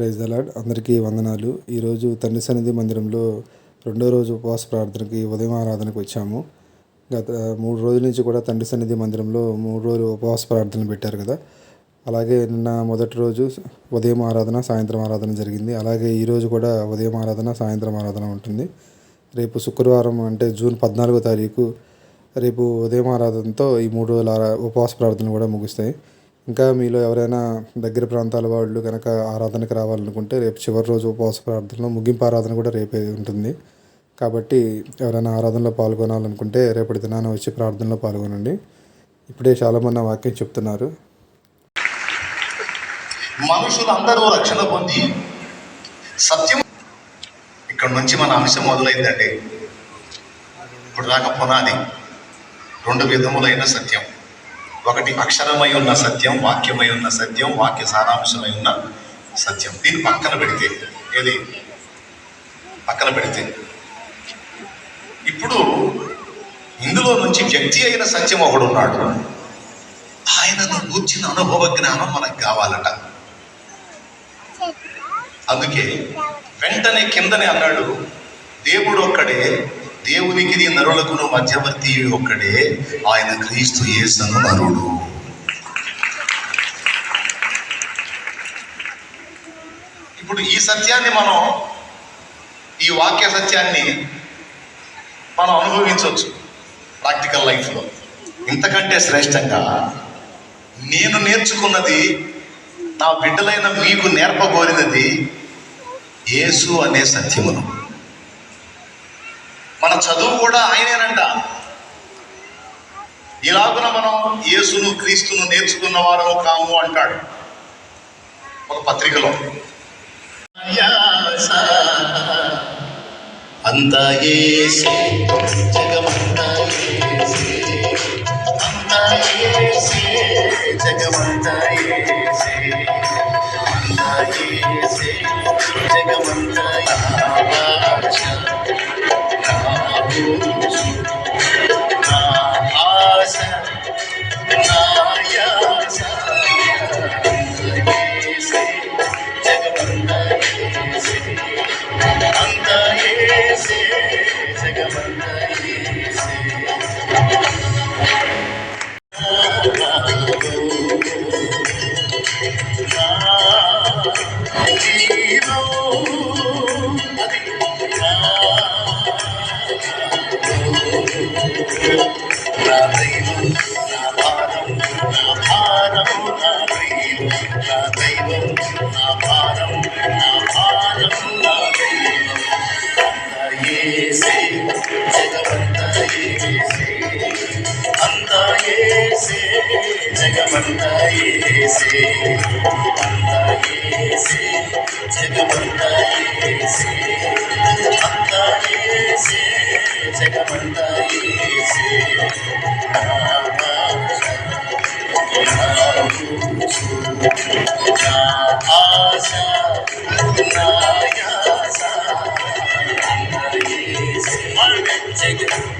Praise అలాడ్ అందరికీ వందనాలు. ఈరోజు తండ్రి సన్నిధి మందిరంలో రెండో రోజు ఉపవాస ప్రార్థనకి ఉదయం ఆరాధనకు వచ్చాము. గత మూడు రోజుల నుంచి కూడా తండ్రి సన్నిధి మందిరంలో మూడు రోజులు ఉపవాస ప్రార్థన పెట్టారు కదా. అలాగే నిన్న మొదటి రోజు ఉదయం ఆరాధన సాయంత్రం ఆరాధన జరిగింది. అలాగే ఈరోజు కూడా ఉదయం ఆరాధన సాయంత్రం ఆరాధన ఉంటుంది. రేపు శుక్రవారం అంటే జూన్ పద్నాలుగో తారీఖు రేపు ఉదయం ఆరాధనతో ఈ మూడు రోజుల ఉపవాస ప్రార్థన కూడా ముగుస్తాయి. ఇంకా మీలో ఎవరైనా దగ్గర ప్రాంతాల వాళ్ళు కనుక ఆరాధనకి రావాలనుకుంటే రేపు చివరి రోజు ఉపవాస ప్రార్థనలో ముగింపు ఆరాధన కూడా రేపే ఉంటుంది. కాబట్టి ఎవరైనా ఆరాధనలో పాల్గొనాలనుకుంటే రేపటి దినాన వచ్చి ప్రార్థనలో పాల్గొనండి. ఇప్పుడే చాలామంది వాక్యం చెప్తున్నారు. మనుషులందరూ రక్షణ పొంది సత్యం ఇక్కడ నుంచి మన అంశం మొదలైందండి. ఇప్పుడు దాకా పునాది రెండు విధములైన సత్యం. ఒకటి అక్షరమై ఉన్న సత్యం వాక్యమై ఉన్న సత్యం వాక్య సారాంశమై ఉన్న సత్యం. దీన్ని పక్కన పెడితే ఏది? పక్కన పెడితే. ఇప్పుడు ఇందులో నుంచి వ్యక్తి అయిన సత్యం ఒకడు ఉన్నాడు. ఆయనను కూర్చిన అనుభవ జ్ఞానం మనకు కావాలట. అందుకే వెంటనే కిందనే అన్నాడు దేవుడు ఒక్కడే దేవునికి నరులకును మధ్యవర్తి ఒక్కడే ఆయన క్రీస్తు యేసను నరుడు. ఇప్పుడు ఈ సత్యాన్ని మనం ఈ వాక్య సత్యాన్ని మనం అనుభవించవచ్చు ప్రాక్టికల్ లైఫ్లో. ఇంతకంటే శ్రేష్టంగా నేను నేర్చుకున్నది నా బిడ్డలైన మీకు నేర్పగోరినది యేసు అనే సత్యమును. కూడా ఆయనేనంట. ఇలాగున మనం యేసును క్రీస్తును నేర్చుకున్న వారము కాము అంటాడు. ఒక పత్రికలో. అంతా యేసే జగమంతా యేసే అంతా జగమంతా అంతా జగమంతా ఏసే అంతా ఏసే జగమంతా ఏసే అంతా ఏసే జగమంతా ఏసే ఆశ అంతా ఏసే జగమంతా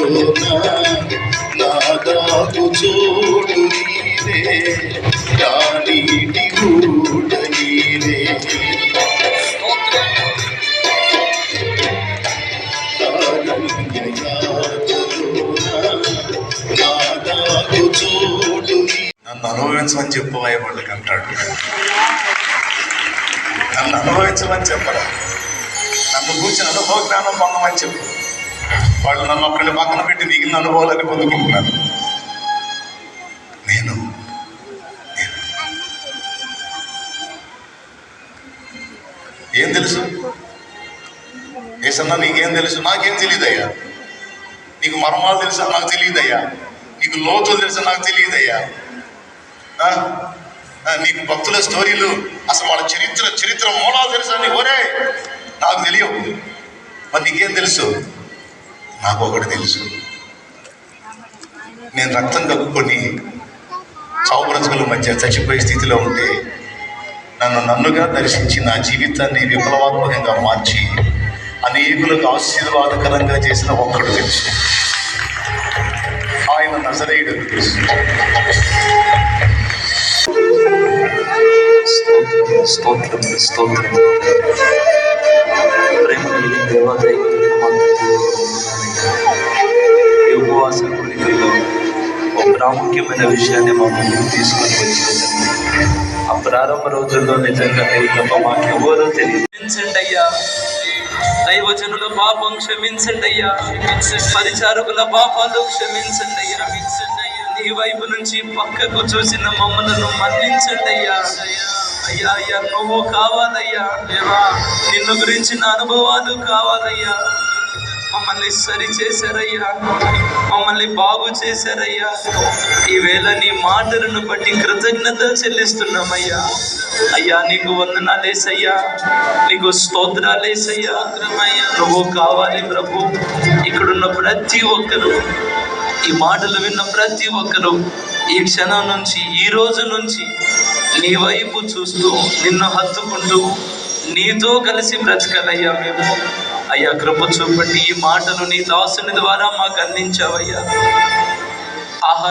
రాజా రాజా రాజా నన్ను అనుభవించమని చెప్పు వాళ్ళకి అంటాడు. నన్ను అనుభవించమని చెప్పడం నన్ను కూర్చొని అనుభవ జ్ఞానం పొందమని చెప్పు. వాళ్ళు నన్ను అక్కడ పక్కన పెట్టి మిగిలిన అనుభవాలని పొందుకుంటున్నాను నేను నేను. ఏం తెలుసు? ఏసన్నా నీకేం తెలుసు? నాకేం తెలియదయ్యా నీకు మర్మాలు తెలుసా? నాకు తెలియదయ్యా నీకు లోతులు తెలుసా? నాకు తెలియదయ్యా నీకు భక్తుల స్టోరీలు అసలు వాళ్ళ చరిత్ర చరిత్ర మూలాలు తెలుసా? నీకు ఒరే నాకు తెలియవు. మరి నీకేం తెలుసు? నాకు ఒకటి తెలుసు. నేను రక్తం కక్కుకొని చావు బ్రతుకుల మధ్య చచ్చిపోయే స్థితిలో ఉంటే నన్ను నన్నుగా దర్శించి నా జీవితాన్ని విప్లవాత్మకంగా మార్చి అనేకులకు ఆశీర్వాదకరంగా చేసిన ఒక్కడు తెలుసు. ఆయన నజరేయుడు. తెలుసు స్తోత్రం స్తోత్రం స్తోత్రం. ప్రేమ ప్రాముఖ్యమైన విషయాన్ని మా ముందుకు తీసుకొని వచ్చింది ఆ ప్రారంభ రోజుల్లో నిజంగా నేను తప్ప మాకు తెలియదు. అయ్యా. దైవజనుల పాపం క్షమించండి అయ్యా. పరిచారకుల పాపాలు క్షమించండి అయ్యా. నీ వైపు నుంచి పక్కకు చూసిన మమ్మలను మన్నించండి అయ్యా. అయ్యా అయ్యా నువ్వు కావాలయ్యా. నిన్ను గురించిన అనుభవాలు కావాలయ్యా. మమ్మల్ని సరి చేశారయ్యా. మమ్మల్ని బాగు చేశారయ్యా. ఈవేళ నీ మాటలను బట్టి కృతజ్ఞత చెల్లిస్తున్నామయ్యా. అయ్యా నీకు వందనాలేసయ్యా నీకు స్తోత్రాలేసయ్యా నువ్వు కావాలి ప్రభు. ఇక్కడున్న ప్రతి ఒక్కరు ఈ మాటలు విన్న ప్రతి ఒక్కరు ఈ క్షణం నుంచి ఈ రోజు నుంచి నీ వైపు చూస్తూ నిన్ను హత్తుకుంటూ నీతో కలిసి బ్రతకాలయ్యా మేము. అయ్యా కృప చూపండి. ఈ మాటలు నీ దాసుని ద్వారా మాకు అందించావయ్యా. ఆహా